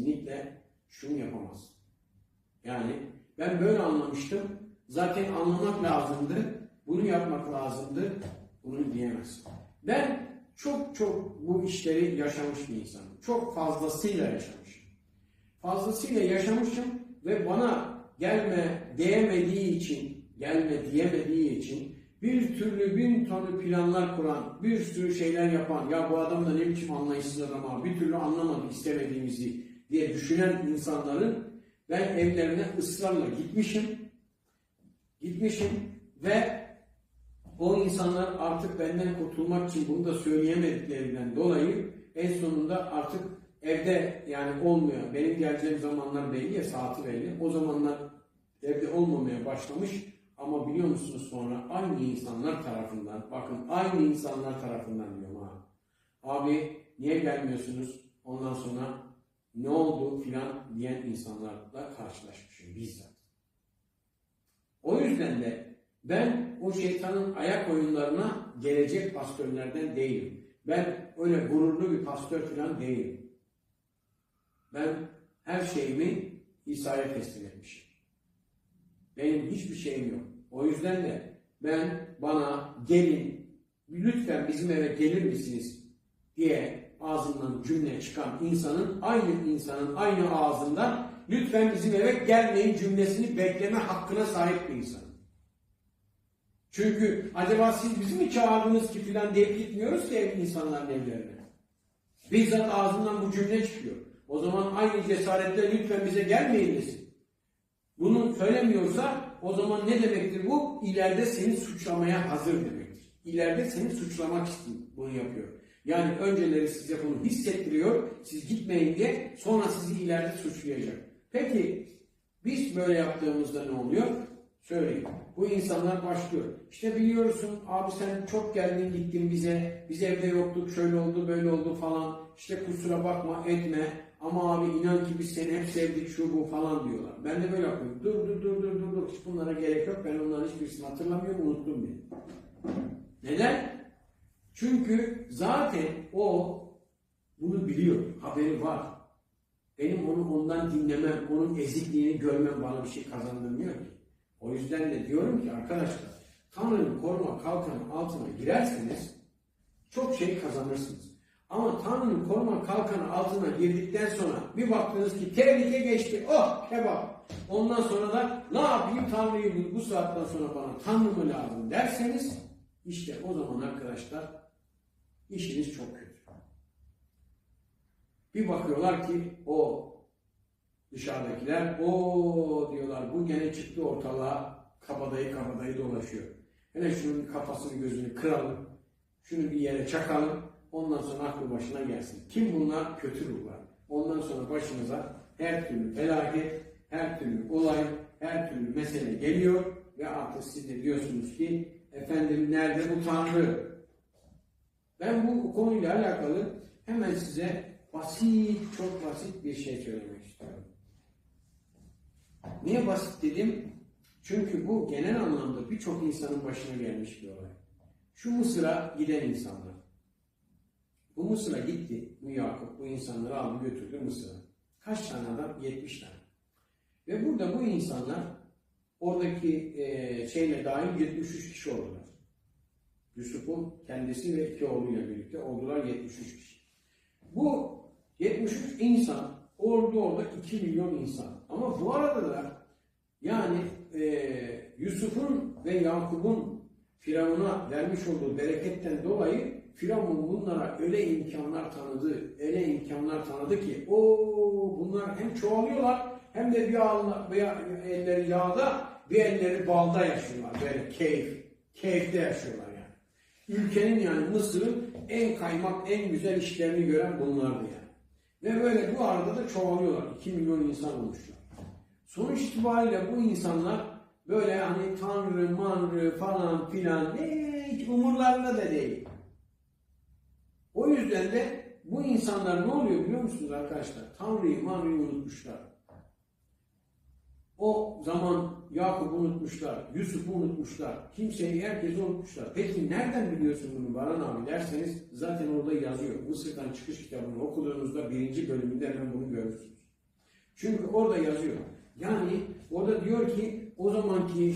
kesinlikle şunu yapamaz. Yani ben böyle anlamıştım. Zaten anlamak lazımdı. Bunu yapmak lazımdı. Bunu diyemez. Ben çok çok bu işleri yaşamış bir insanım. Çok fazlasıyla yaşamışım. Fazlasıyla yaşamışım ve bana gelme diyemediği için, gelme diyemediği için bir türlü bin tonu planlar kuran, bir sürü şeyler yapan, ya bu adam da ne biçim anlayışsız adam ama bir türlü anlamadı istemediğimizi diye düşünen insanların ben evlerine ısrarla gitmişim. Gitmişim ve o insanlar artık benden kurtulmak için bunu da söyleyemediklerinden dolayı en sonunda artık evde yani olmuyor. Benim geleceğim zamanlar belli ya saati belli. O zamanlar evde olmamaya başlamış ama biliyor musunuz sonra aynı insanlar tarafından bakın aynı insanlar tarafından diyorum ha. Abi niye gelmiyorsunuz? Ondan sonra ne oldu filan diyen insanlarla karşılaşmışım bizzat. O yüzden de ben o şeytanın ayak oyunlarına gelecek pastörlerden değilim. Ben öyle gururlu bir pastör falan değilim. Ben her şeyimi İsa'ya teslim etmişim. Benim hiçbir şeyim yok. O yüzden de ben bana gelin lütfen bizim eve gelir misiniz diye ağzından cümle çıkan insanın aynı insanın aynı ağzından lütfen bizim eve gelmeyin cümlesini bekleme hakkına sahip bir insan. Çünkü acaba siz bizi mi çağırdınız ki filan deyip gitmiyoruz ki ev insanların evlerine. Bizzat ağzından bu cümle çıkıyor. O zaman aynı cesaretle lütfen bize gelmeyin desin. Bunu söylemiyorsa o zaman ne demektir bu? İleride seni suçlamaya hazır demektir. İleride seni suçlamak için bunu yapıyor. Yani önceleri size bunu hissettiriyor, siz gitmeyin diye sonra sizi ileride suçlayacak. Peki biz böyle yaptığımızda ne oluyor? Söyleyeyim. Bu insanlar başlıyor. İşte biliyorsun abi sen çok geldin gittin bize. Biz evde yoktuk şöyle oldu böyle oldu falan. İşte kusura bakma etme. Ama abi inan ki biz seni hep sevdik şu bu falan diyorlar. Ben de böyle yapıyorum. Dur dur dur dur dur dur. Hiç bunlara gerek yok. Ben onların hiçbirisini hatırlamıyorum. Unuttum bile. Neden? Çünkü zaten o bunu biliyor. Haberi var. Benim onu ondan dinlemem, onun ezikliğini görmem bana bir şey kazandırmıyor ki. O yüzden de diyorum ki arkadaşlar, Tanrı'nın koruma kalkanı altına girerseniz çok şey kazanırsınız. Ama Tanrı'nın koruma kalkanı altına girdikten sonra bir baktınız ki tehlike geçti, oh kebap. Ondan sonra da ne yapayım Tanrı'yı bu, saatten sonra bana Tanrı mı lazım derseniz işte o zaman arkadaşlar işiniz çok kötü. Bir bakıyorlar ki o dışarıdakiler o diyorlar bu gene çıktı ortalığa kabadayı kabadayı dolaşıyor. Hele şunun kafasını gözünü kıralım. Şunu bir yere çakalım. Ondan sonra aklı başına gelsin. Kim bunlar? Kötü ruhlar. Ondan sonra başınıza her türlü felaket, her türlü olay, her türlü mesele geliyor ve artık siz de diyorsunuz ki efendim nerede bu Tanrı? Ben bu konuyla alakalı hemen size basit, çok basit bir şey söylemek istiyorum. Niye basit dedim? Çünkü bu genel anlamda birçok insanın başına gelmiş bir olay. Şu Mısır'a giden insanlar. Bu Mısır'a gitti. Bu Yakup bu insanları aldı götürdü Mısır'a. Kaç tane adam? 70 tane. Ve burada bu insanlar oradaki e, şeyle dahil 73 kişi oldular. Yusuf'un kendisi ve iki oğluyla birlikte oldular 73 kişi. Bu 73 insan orada orada 2 milyon insan. Ama bu arada da yani e, Yusuf'un ve Yakup'un Firavun'a vermiş olduğu bereketten dolayı Firavun bunlara öyle imkanlar tanıdı, öyle imkanlar tanıdı ki o bunlar hem çoğalıyorlar hem de bir, ağla, bir elleri yağda bir elleri balda yaşıyorlar. Böyle keyif, keyifte yaşıyorlar yani. Ülkenin yani Mısır'ın en kaymak, en güzel işlerini gören bunlardı yani. Ve böyle bu arada da çoğalıyorlar. 2 milyon insan olmuşlar. Sonuç itibariyle bu insanlar böyle hani tanrı, manrı falan filan hiç umurlarında da değil. O yüzden de bu insanlar ne oluyor biliyor musunuz arkadaşlar? Tanrı'yı, manrıyı unutmuşlar. Zaman Yakup'u unutmuşlar, Yusuf'u unutmuşlar, kimseyi, herkesi unutmuşlar. Peki nereden biliyorsun bunu Baran abi derseniz zaten orada yazıyor. Mısır'dan çıkış kitabını okuduğunuzda birinci bölümünde hemen bunu görürsünüz. Çünkü orada yazıyor. Yani orada diyor ki o zamanki